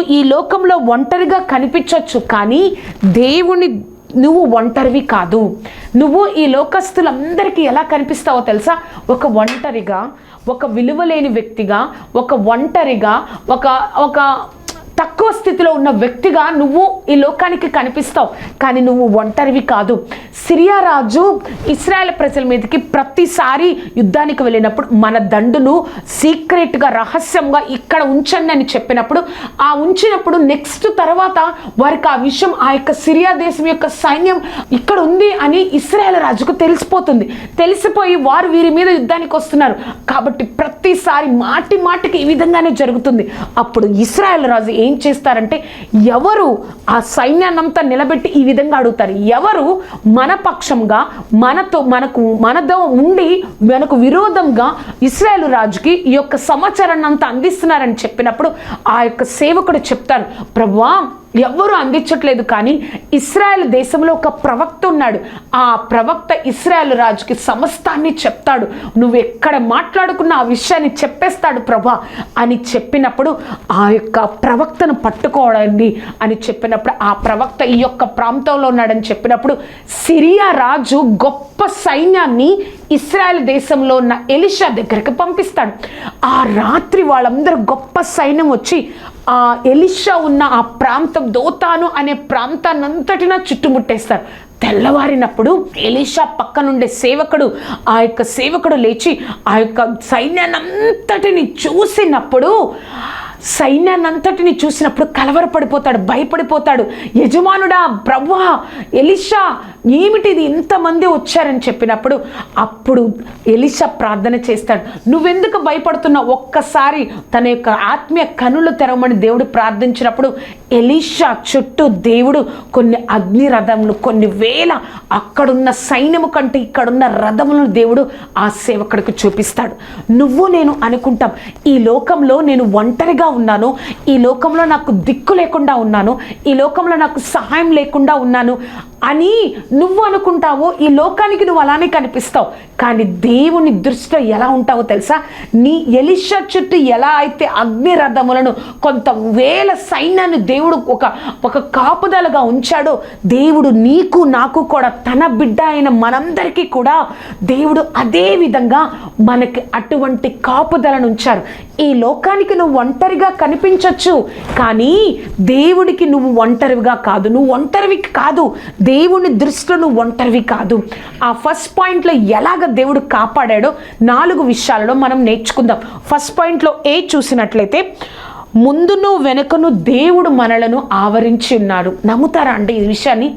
ఈ లోకంలో ఒంటరిగా కనిపించవచ్చు కానీ దేవుని నువ్వు ఒంటరివి కాదు. నువ్వు ఈ లోకస్తులందరికీ ఎలా కనిపిస్తావో తెలుసా? ఒక ఒంటరిగా ఒక విలువలేని వ్యక్తిగా ఒక ఒంటరిగా ఒక ఒక తక్కువ స్థితిలో ఉన్న వ్యక్తిగా నువ్వు ఈ లోకానికి కనిపిస్తావు. కానీ నువ్వు ఒంటరివి కాదు. సిరియా రాజు ఇస్రాయల్ ప్రజల మీదకి ప్రతిసారి యుద్ధానికి వెళ్ళినప్పుడు మన దండును సీక్రెట్గా రహస్యంగా ఇక్కడ ఉంచండి అని చెప్పినప్పుడు ఆ ఉంచినప్పుడు నెక్స్ట్ తర్వాత వారికి ఆ విషయం ఆ యొక్క సిరియా దేశం యొక్క సైన్యం ఇక్కడ ఉంది అని ఇస్రాయల్ రాజుకు తెలిసిపోతుంది. తెలిసిపోయి వారు వీరి మీద యుద్ధానికి వస్తున్నారు. కాబట్టి ప్రతిసారి మాటి మాటికి ఈ విధంగానే జరుగుతుంది. అప్పుడు ఇస్రాయల్ రాజు ఏ ఏం చేస్తారంటే ఎవరు ఆ సైన్యాన్నంతా నిలబెట్టి ఈ విధంగా అడుగుతారు. ఎవరు మన పక్షంగా మనతో మనకు మనతో ఉండి మనకు విరోధంగా ఇస్రాయేల్ రాజుకి ఈ యొక్క సమాచారాన్ని అంతా అందిస్తున్నారని చెప్పినప్పుడు ఆ యొక్క సేవకుడు చెప్తారు ప్రభా ఎవ్వరూ అందించట్లేదు కానీ ఇస్రాయల్ దేశంలో ఒక ప్రవక్త ఉన్నాడు. ఆ ప్రవక్త ఇస్రాయల్ రాజుకి సమస్తాన్ని చెప్తాడు. నువ్వు ఎక్కడ మాట్లాడుకున్న ఆ విషయాన్ని చెప్పేస్తాడు ప్రభా అని చెప్పినప్పుడు ఆ యొక్క ప్రవక్తను పట్టుకోవడండి అని చెప్పినప్పుడు ఆ ప్రవక్త ఈ యొక్క ప్రాంతంలో ఉన్నాడని చెప్పినప్పుడు సిరియా రాజు గొప్ప సైన్యాన్ని ఇస్రాయల్ దేశంలో ఉన్న ఎలిషా దగ్గరికి పంపిస్తాడు. ఆ రాత్రి వాళ్ళందరూ గొప్ప సైన్యం వచ్చి ఆ ఎలిషా ఉన్న ఆ ప్రాంతం దోతాను అనే ప్రాంతాన్నంతటిన చుట్టుముట్టేస్తారు. తెల్లవారినప్పుడు ఎలీషా పక్కనుండే సేవకుడు ఆ యొక్క సేవకుడు లేచి ఆ యొక్క సైన్యాన్నంతటిని చూసినప్పుడు సైన్యాన్నంతటిని చూసినప్పుడు కలవరపడిపోతాడు భయపడిపోతాడు. యజమానుడా ప్రభువ ఎలిషా ఏమిటిది? ఇంతమంది వచ్చారని చెప్పినప్పుడు అప్పుడు ఎలిషా ప్రార్థన చేస్తాడు. నువ్వెందుకు భయపడుతున్నావు? ఒక్కసారి తన యొక్క ఆత్మీయ కనులు తెరవమని దేవుడు ప్రార్థించినప్పుడు ఎలీషా చుట్టూ దేవుడు కొన్ని అగ్ని రథములు కొన్ని వేల అక్కడున్న సైన్యము కంటే ఇక్కడున్న రథములను దేవుడు ఆ సేవకుడికి చూపిస్తాడు. నువ్వు నేను అనుకుంటాం ఈ లోకంలో నేను ఒంటరిగా ఉన్నాను. ఈ లోకంలో నాకు దిక్కు లేకుండా ఉన్నాను. ఈ లోకంలో నాకు సహాయం లేకుండా ఉన్నాను. అని నువ్వు అనుకుంటావో ఈ లోకానికి నువ్వు అలానే కనిపిస్తావు. కానీ దేవుని దృష్టిలో ఎలా ఉంటావో తెలుసా? నీ ఎలిషా చుట్టూ ఎలా అయితే అగ్ని రథములను కొంత వేల సైన్యాన్ని దేవుడు ఒక ఒక కాపుదలగా ఉంచాడో దేవుడు నీకు నాకు కూడా తన బిడ్డ అయిన మనందరికీ కూడా దేవుడు అదే విధంగా మనకి అటువంటి కాపుదలను ఉంచారు. ఈ లోకానికి నువ్వు ఒంటరిగా కనిపించవచ్చు కానీ దేవుడికి నువ్వు ఒంటరివిగా కాదు. నువ్వు ఒంటరివి కాదు. దేవుని దృష్టిలో నువ్వు ఒంటరివి కాదు. ఆ ఫస్ట్ పాయింట్లో ఎలాగ దేవుడు కాపాడాడో నాలుగు విషయాలలో మనం నేర్చుకుందాం. ఫస్ట్ పాయింట్లో ఏ చూసినట్లయితే ముందును వెనుకను దేవుడు మనలను ఆవరించి ఉన్నారు నమ్ముతారా అండి ఈ విషయాన్ని?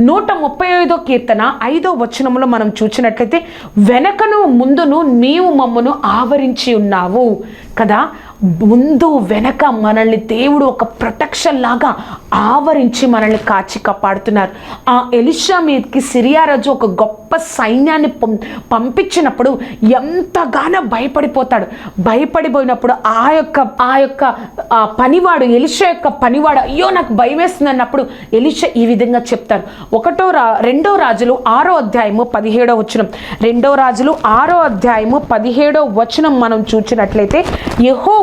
నూట ముప్పై ఐదో కీర్తన ఐదో వచనంలో మనం చూసినట్లయితే వెనకను ముందును నీవు మమ్మను ఆవరించి ఉన్నావు. కదా? ముందు వెనక మనల్ని దేవుడు ఒక ప్రొటెక్షన్ లాగా ఆవరించి మనల్ని కాచి కాపాడుతున్నారు. ఆ ఎలిషా మీదకి సిరియా రాజు ఒక గొప్ప సైన్యాన్ని పం పంపించినప్పుడు ఎంతగానో భయపడిపోతాడు. భయపడిపోయినప్పుడు ఆ యొక్క ఆ యొక్క ఆ పనివాడు ఎలిషా యొక్క పనివాడు అయ్యో నాకు భయం వేస్తుంది అన్నప్పుడు ఎలిషా ఈ విధంగా చెప్తారు ఒకటో రా రెండో రాజులు ఆరో అధ్యాయము పదిహేడో వచనం. రెండో రాజులు ఆరో అధ్యాయము పదిహేడో వచనం మనం చూచినట్లయితే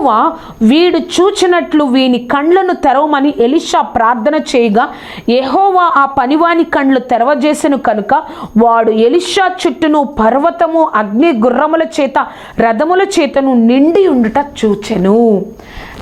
యెహోవా వీడు చూచినట్లు వీని కండ్లను తెరవమని ఎలిషా ప్రార్థన చేయగా యహోవా ఆ పనివాని కండ్లు తెరవజేసెను కనుక వాడు ఎలిషా చుట్టూను పర్వతము అగ్ని గుర్రముల చేత రథముల చేతను నిండి ఉండుట చూచెను.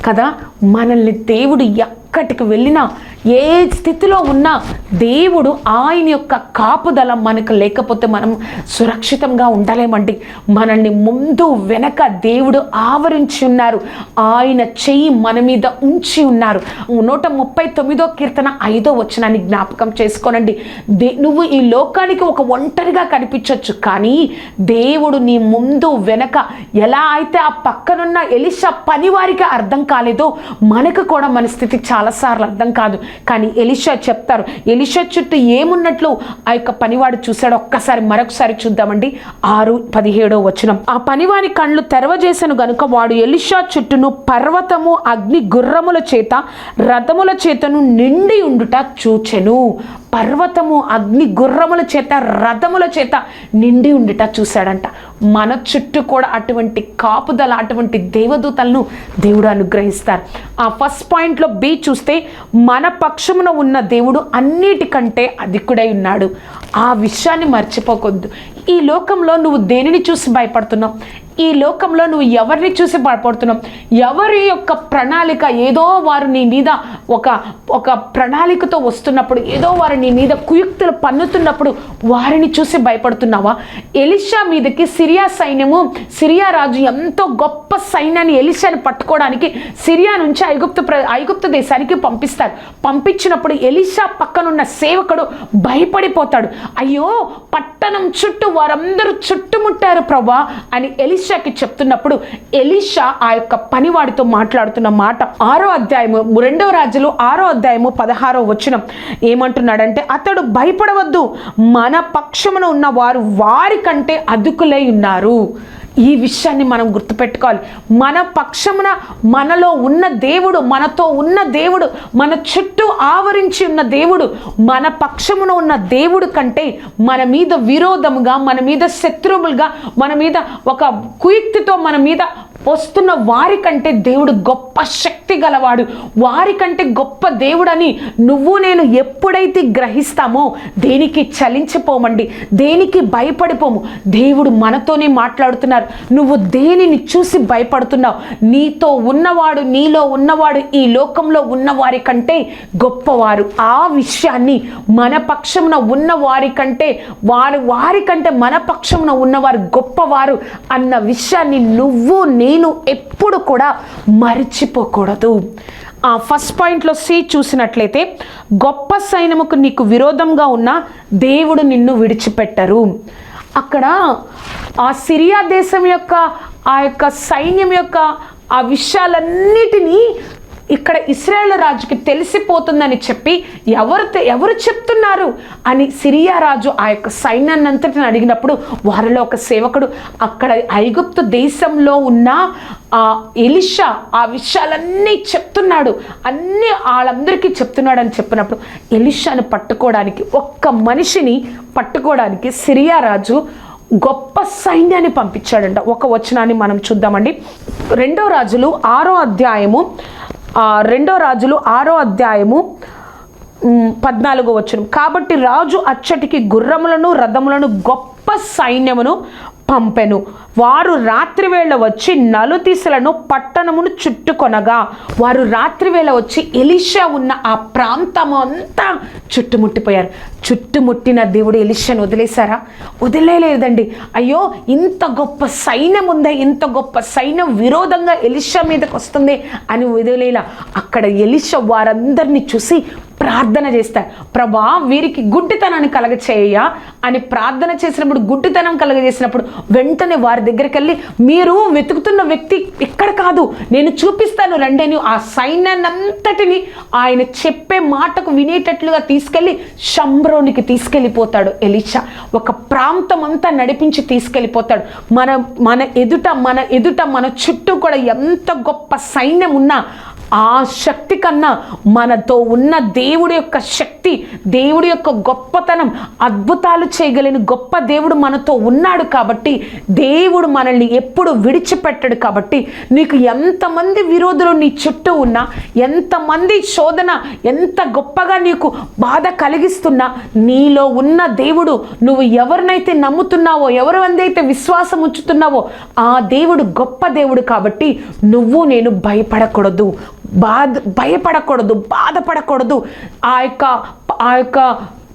కదా మనల్ని దేవుడు ఎక్కడికి వెళ్ళినా ఏ స్థితిలో ఉన్నా దేవుడు ఆయన యొక్క కాపుదల మనకు లేకపోతే మనం సురక్షితంగా ఉండలేమండి. మనల్ని ముందు వెనక దేవుడు ఆవరించి ఉన్నారు. ఆయన చెయ్యి మన మీద ఉంచి ఉన్నారు. నూట ముప్పై తొమ్మిదో కీర్తన ఐదో వచనాన్ని జ్ఞాపకం చేసుకోనండి. దే నువ్వు ఈ లోకానికి ఒక ఒంటరిగా కనిపించవచ్చు కానీ దేవుడు నీ ముందు వెనక ఎలా అయితే ఆ పక్కనున్న ఎలిషా పనివారికి అర్థం కాలేదో మనకు కూడా మన స్థితి చాలాసార్లు అర్థం కాదు. కానీ ఎలిషా చెప్తారు ఎలిషా చుట్టూ ఏమున్నట్లు ఆ యొక్క పనివాడు చూశాడు? ఒక్కసారి మరొకసారి చూద్దామండి. ఆరు పదిహేడో వచనం. ఆ పనివాని కళ్ళు తెరవజేసను గనుక వాడు ఎలిషా చుట్టూను పర్వతము అగ్ని గుర్రముల చేత రథముల చేతను నిండి ఉండుట చూచెను. పర్వతము అగ్ని గుర్రముల చేత రథముల చేత నిండి ఉండిట చూశాడంట. మన చుట్టూ కూడా అటువంటి కాపుదల అటువంటి దేవదూతలను దేవుడు అనుగ్రహిస్తారు. ఆ ఫస్ట్ పాయింట్లో బి చూస్తే మన పక్షమున ఉన్న దేవుడు అన్నిటికంటే అధికుడై ఉన్నాడు. ఆ విషయాన్ని మర్చిపోకొద్దు. ఈ లోకంలో నువ్వు దేనిని చూసి భయపడుతున్నావు? ఈ లోకంలో నువ్వు ఎవరిని చూసి భయపడుతున్నావు ఎవరి యొక్క ప్రణాళిక? ఏదో వారు నీ మీద ఒక ఒక ప్రణాళికతో వస్తున్నప్పుడు ఏదో వారు నీ మీద కుయుక్తులు పన్నుతున్నప్పుడు వారిని చూసి భయపడుతున్నావా? ఎలిషా మీదకి సిరియా సైన్యము సిరియా రాజు ఎంతో గొప్ప సైన్యాన్ని ఎలిషాని పట్టుకోవడానికి సిరియా నుంచి ఐగుప్తు ప్ర ఐగుప్తు దేశానికి పంపిస్తారు. పంపించినప్పుడు ఎలిషా పక్కనున్న సేవకుడు భయపడిపోతాడు. అయ్యో పట్టణం చుట్టూ వారందరూ చుట్టుముట్టారు ప్రభా అని ఎలిషా ఎలీషాకి చెప్తున్నప్పుడు ఎలిషా ఆ యొక్క పనివాడితో మాట్లాడుతున్న మాట ఆరో అధ్యాయము రెండవ రాజులు ఆరో అధ్యాయము పదహారో వచనం ఏమంటున్నాడంటే అతడు భయపడవద్దు. మన పక్షమున ఉన్న వారు వారికంటే అదుకులై ఉన్నారు. ఈ విషయాన్ని మనం గుర్తుపెట్టుకోవాలి. మన పక్షమున మనలో ఉన్న దేవుడు మనతో ఉన్న దేవుడు మన చుట్టూ ఆవరించి ఉన్న దేవుడు మన పక్షమున ఉన్న దేవుడు కంటే మన మీద విరోధముగా మన మీద శత్రువులుగా మన మీద ఒక కుయుక్తితో మన మీద వస్తున్న వారికంటే దేవుడు గొప్ప శక్తి గలవాడు. వారికంటే గొప్ప దేవుడని నువ్వు నేను ఎప్పుడైతే గ్రహిస్తామో దేనికి చలించిపోమండి? దేనికి భయపడిపోము? దేవుడు మనతోనే మాట్లాడుతున్నారు. నువ్వు దేనిని చూసి భయపడుతున్నావు? నీతో ఉన్నవాడు నీలో ఉన్నవాడు ఈ లోకంలో ఉన్న కంటే గొప్పవారు. ఆ విషయాన్ని మన పక్షమున ఉన్న వారికంటే వారు వారికంటే మన పక్షమున ఉన్నవారు గొప్పవారు అన్న విషయాన్ని నువ్వు నేను ఎప్పుడు కూడా మర్చిపోకూడదు. ఆ ఫస్ట్ పాయింట్లో సి చూసినట్లయితే గొప్ప సైన్యముకు నీకు విరోధంగా ఉన్న దేవుడు నిన్ను విడిచిపెట్టరు. అక్కడ ఆ సిరియా దేశం యొక్క ఆ యొక్క సైన్యం యొక్క ఆ విషయాలన్నిటినీ ఇక్కడ ఇస్రాయేల్ రాజుకి తెలిసిపోతుందని చెప్పి ఎవరు ఎవరు చెప్తున్నారు? అని సిరియా రాజు ఆ యొక్క సైన్యాన్ని అంతటిని అడిగినప్పుడు వారిలో ఒక సేవకుడు అక్కడ ఐగుప్తు దేశంలో ఉన్న ఆ ఎలిషా ఆ విషయాలన్నీ చెప్తున్నాడు. అన్నీ వాళ్ళందరికీ చెప్తున్నాడు అని చెప్పినప్పుడు ఎలిషాను పట్టుకోవడానికి ఒక్క మనిషిని పట్టుకోవడానికి సిరియా రాజు గొప్ప సైన్యాన్ని పంపించాడంట. ఒక వచనాన్ని మనం చూద్దామండి. రెండో రాజులు ఆరో అధ్యాయము రెండో రాజులు ఆరో అధ్యాయము పద్నాలుగో వచ్చును కాబట్టి రాజు అచ్చటికి గుర్రములను రథములను గొప్ప సైన్యమును పంపెను. వారు రాత్రివేళ వచ్చి నలుతీసలను పట్టణమును చుట్టుకొనగా వారు రాత్రివేళ వచ్చి ఎలిషా ఉన్న ఆ ప్రాంతం అంతా చుట్టుముట్టిపోయారు. చుట్టుముట్టిన దేవుడు ఎలిషాను వదిలేశారా? వదిలేలేదండి అయ్యో ఇంత గొప్ప సైన్యం ఉందా ఇంత గొప్ప సైన్యం విరోధంగా ఎలిషా మీదకి వస్తుంది అని వదిలేలా. అక్కడ ఎలిషా వారందరినీ చూసి ప్రార్థన చేస్తారు ప్రభా వీరికి గుడ్డితనాన్ని కలగచేయ అని ప్రార్థన చేసినప్పుడు గుడ్డితనం కలగజేసినప్పుడు వెంటనే వారి దగ్గరికి వెళ్ళి మీరు వెతుకుతున్న వ్యక్తి ఇక్కడ కాదు. నేను చూపిస్తాను రండి ఆ సైన్యాన్నంతటిని ఆయన చెప్పే మాటకు వినేటట్లుగా తీసుకెళ్ళి శంబ్రోనికి తీసుకెళ్ళిపోతాడు ఎలిషా. ఒక ప్రాంతం అంతా నడిపించి తీసుకెళ్ళిపోతాడు. మన మన ఎదుట మన ఎదుట మన చుట్టూ కూడా ఎంత గొప్ప సైన్యం ఉన్నా ఆ శక్తి కన్నా మనతో ఉన్న దేవుడి యొక్క శక్తి దేవుడి యొక్క గొప్పతనం అద్భుతాలు చేయగలిగిన గొప్ప దేవుడు మనతో ఉన్నాడు కాబట్టి దేవుడు మనల్ని ఎప్పుడు విడిచిపెట్టడు కాబట్టి నీకు ఎంతమంది విరోధులు నీ చుట్టూ ఉన్నా ఎంతమంది శోధన ఎంత గొప్పగా నీకు బాధ కలిగిస్తున్నా నీలో ఉన్న దేవుడు నువ్వు ఎవరినైతే నమ్ముతున్నావో ఎవరు అందైతే విశ్వాసం ఉంచుతున్నావో ఆ దేవుడు గొప్ప దేవుడు కాబట్టి నువ్వు నేను భయపడకూడదు. బాధ భయపడకూడదు బాధపడకూడదు. ఆ యొక్క ఆ యొక్క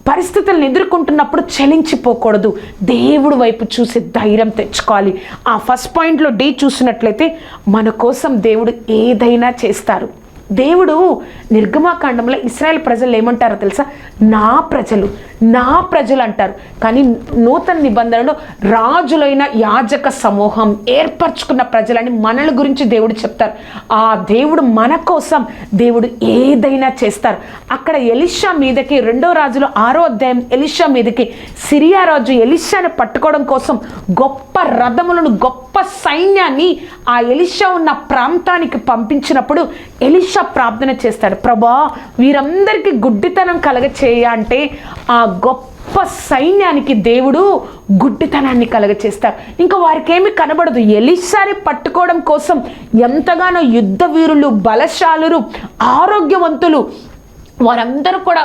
పరిస్థితులను ఎదుర్కొంటున్నప్పుడు చలించిపోకూడదు. దేవుడు వైపు చూసి ధైర్యం తెచ్చుకోవాలి. ఆ ఫస్ట్ పాయింట్లో డి చూసినట్లయితే మన కోసం దేవుడు ఏదైనా చేస్తారు. దేవుడు నిర్గమాకాండంలో ఇస్రాయల్ ప్రజలు ఏమంటారో తెలుసా? నా ప్రజలు నా ప్రజలు అంటారు. కానీ నూతన నిబంధనలో రాజులైన యాజక సమూహం ఏర్పరచుకున్న ప్రజలని మనల గురించి దేవుడు చెప్తారు. ఆ దేవుడు మన కోసం దేవుడు ఏదైనా చేస్తారు. అక్కడ ఎలిషా మీదకి రెండో రాజులో ఆరో అధ్యాయం ఎలిషా మీదకి సిరియా రాజు ఎలిషాను పట్టుకోవడం కోసం గొప్ప రథములను గొప్ప సైన్యాన్ని ఆ ఎలిషా ఉన్న ప్రాంతానికి పంపించినప్పుడు ఎలిషా ఆ ప్రార్థన చేస్తాడు. ప్రభా వీరందరికీ గుడ్డితనం కలగ చేయ అంటే ఆ గొప్ప సైన్యానికి దేవుడు గుడ్డితనాన్ని కలగ చేస్తారు ఇంకా వారికేమి కనబడదు. ఎలిసారి పట్టుకోవడం కోసం ఎంతగానో యుద్ధ వీరులు బలశాలురు ఆరోగ్యవంతులు వారందరూ కూడా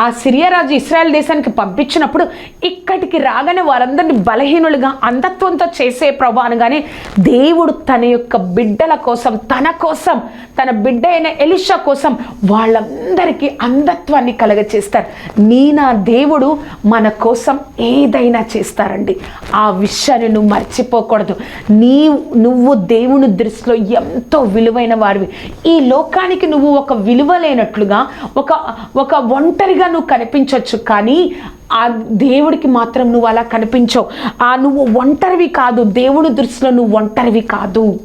ఆ సిరియా రాజు ఇస్రాయల్ దేశానికి పంపించినప్పుడు ఇక్కడికి రాగానే వారందరిని బలహీనులుగా అంధత్వంతో చేసే ప్రభా అనగానే దేవుడు తన యొక్క బిడ్డల కోసం తన కోసం తన బిడ్డ అయిన ఎలిషా కోసం వాళ్ళందరికీ అంధత్వాన్ని కలగచేస్తారు. నీ నా దేవుడు మన కోసం ఏదైనా చేస్తారండి. ఆ విషయాన్ని నువ్వు మర్చిపోకూడదు. నీ నువ్వు దేవుని దృష్టిలో ఎంతో విలువైన వారివి. ఈ లోకానికి నువ్వు ఒక విలువ లేనట్లుగా ఒక ఒక ఒంటరిగా నువ్వు కనిపించవచ్చు కానీ ఆ దేవుడికి మాత్రం నువ్వు అలా కనిపించవు. ఆ నువ్వు ఒంటరివి కాదు. దేవుడి దృష్టిలో నువ్వు ఒంటరివి కాదు.